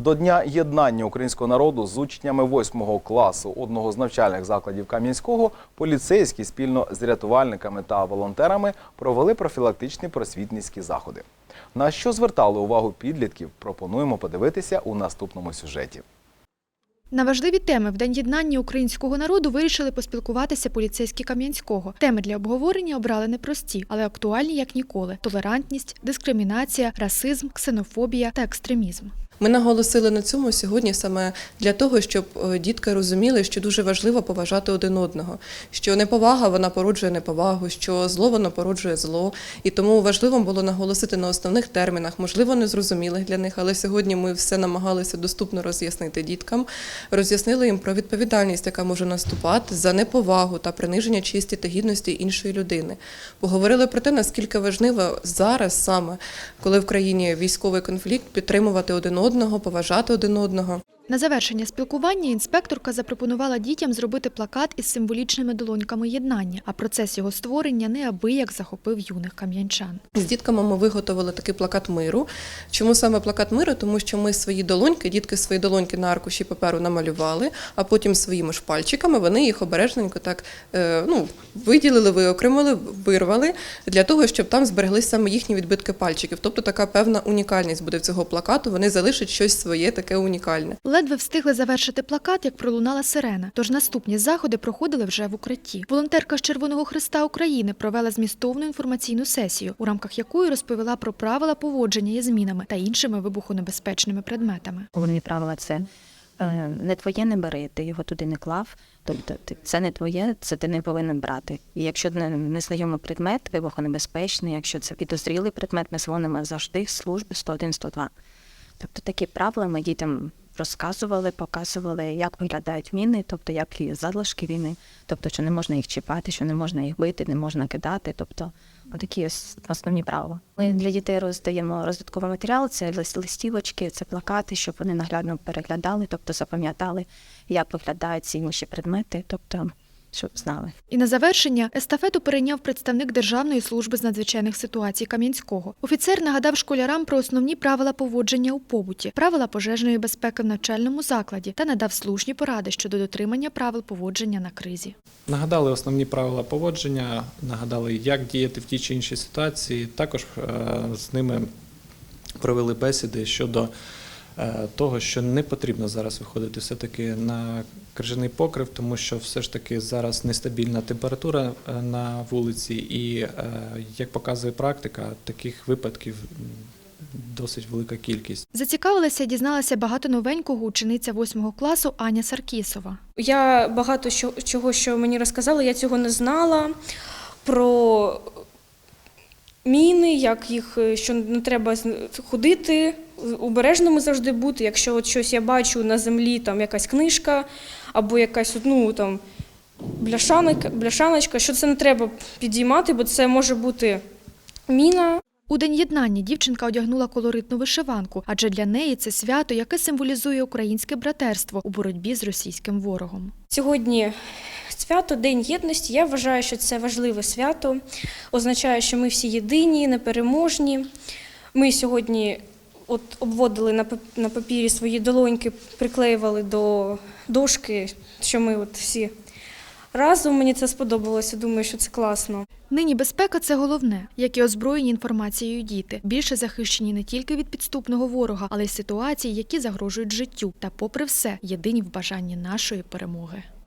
До Дня єднання українського народу з учнями 8 класу одного з навчальних закладів Кам'янського поліцейські спільно з рятувальниками та волонтерами провели профілактичні просвітницькі заходи. На що звертали увагу підлітків, пропонуємо подивитися у наступному сюжеті. На важливі теми в День єднання українського народу вирішили поспілкуватися поліцейські Кам'янського. Теми для обговорення обрали непрості, але актуальні як ніколи: толерантність, дискримінація, расизм, ксенофобія та екстремізм. Ми наголосили на цьому сьогодні саме для того, щоб е, дітки розуміли, що дуже важливо поважати один одного, що неповага вона породжує неповагу, що зло воно породжує зло. І тому важливо було наголосити на основних термінах, можливо, незрозумілих для них, але сьогодні ми все намагалися доступно роз'яснити діткам, роз'яснили їм про відповідальність, яка може наступати за неповагу та приниження честі та гідності іншої людини. Поговорили про те, наскільки важливо зараз саме, коли в країні військовий конфлікт, підтримувати один одного, поважати один одного. На завершення спілкування інспекторка запропонувала дітям зробити плакат із символічними долоньками єднання, а процес його створення неабияк захопив юних кам'янчан. З дітками ми виготовили такий плакат миру. Чому саме плакат миру? Тому що ми свої долоньки, дітки свої долоньки на аркуші паперу намалювали, а потім своїми ж пальчиками вони їх обережненько так е, ну, виділили, виокремили, вирвали для того, щоб там збереглися саме їхні відбитки пальчиків. Тобто така певна унікальність буде в цього плакату. Вони залишать щось своє таке унікальне. Ледве встигли завершити плакат, як пролунала сирена. Тож наступні заходи проходили вже в укритті. Волонтерка з Червоного Христа України провела змістовну інформаційну сесію, у рамках якої розповіла про правила поводження із мінами та іншими вибухонебезпечними предметами. Головні правила це е, не твоє не бери, ти його туди не клав. Тобто це не твоє, це ти не повинен брати. І якщо не- незнайомий предмет, вибухонебезпечний, якщо це підозрілий предмет, ми дзвонимо завжди служби 101 102. Тобто такі правила ми дітям розказували, показували, як виглядають міни, тобто як є залишки війни, тобто що не можна їх чіпати, що не можна їх бити, не можна кидати. Тобто такі ось основні правила. Ми для дітей роздаємо розвитковий матеріал, це лист- листівочки, це плакати, щоб вони наглядно переглядали, тобто запам'ятали, як виглядають ці інші предмети, тобто щоб знали. І на завершення естафету перейняв представник Державної служби з надзвичайних ситуацій Кам'янського. Офіцер нагадав школярам про основні правила поводження у побуті, правила пожежної безпеки в навчальному закладі та надав слушні поради щодо дотримання правил поводження на кризі. Нагадали основні правила поводження, нагадали, як діяти в тій чи іншій ситуації. Також е, з ними провели бесіди щодо того, що не потрібно зараз виходити все-таки на крижаний покрив, тому що все ж таки зараз нестабільна температура е, на вулиці, і е, як показує практика, таких випадків досить велика кількість. Зацікавилася дізналася багато новенького учениця 8 класу Аня Саркісова. Я багато чого, що мені розказали, я цього не знала. Про міни, як їх, е, що не треба ходити, обережними завжди бути. Якщо от щось я бачу на землі, там якась книжка або якась ну, там, бляшанка, бляшаночка, що це не треба підіймати, бо це може бути міна. У день єднання дівчинка одягнула колоритну вишиванку, адже для неї це свято, яке символізує українське братерство у боротьбі з російським ворогом. Сьогодні свято День єдності. Я вважаю, що це важливе свято. Означає, що ми всі єдині, непереможні. Ми сьогодні от обводили на папірі свої долоньки, приклеювали до дошки, що ми от всі разом. Мені це сподобалося. Думаю, що це класно. Нині безпека це головне, як і озброєні інформацією діти, більше захищені не тільки від підступного ворога, але й ситуацій, які загрожують життю. Та, попри все, єдині в бажанні нашої перемоги.